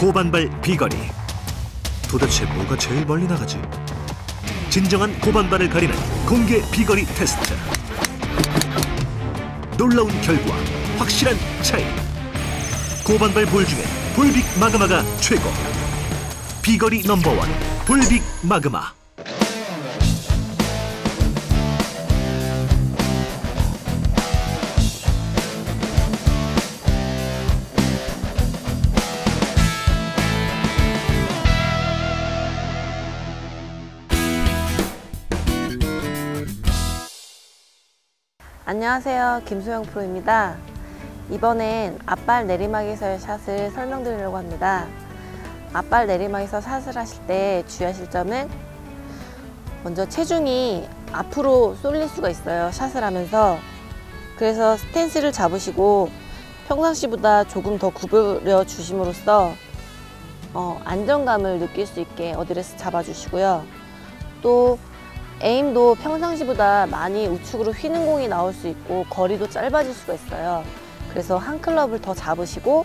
고반발 비거리. 도대체 뭐가 제일 멀리 나가지? 진정한 고반발을 가리는 공개 비거리 테스트. 놀라운 결과, 확실한 차이. 고반발 볼 중에 볼빅 마그마가 최고. 비거리 넘버원 볼빅 마그마. 안녕하세요. 김소영 프로입니다. 이번엔 앞발 내리막에서의 샷을 설명드리려고 합니다. 앞발 내리막에서 샷을 하실 때 주의하실 점은 먼저 체중이 앞으로 쏠릴 수가 있어요. 샷을 하면서. 그래서 스탠스를 잡으시고 평상시보다 조금 더 구부려 주심으로써 어, 안정감을 느낄 수 있게 어드레스 잡아주시고요. 또 에임도 평상시보다 많이 우측으로 휘는 공이 나올 수 있고 거리도 짧아질 수가 있어요. 그래서 한 클럽을 더 잡으시고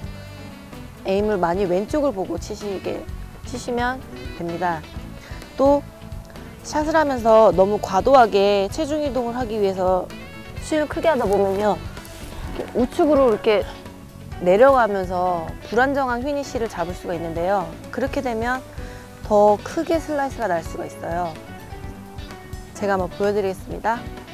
에임을 많이 왼쪽을 보고 치시게 치시면 됩니다. 또 샷을 하면서 너무 과도하게 체중 이동을 하기 위해서 스윙을 크게 하다 보면요 이렇게 우측으로 이렇게 내려가면서 불안정한 휘니시를 잡을 수가 있는데요. 그렇게 되면 더 크게 슬라이스가 날 수가 있어요. 제가 한번 보여드리겠습니다.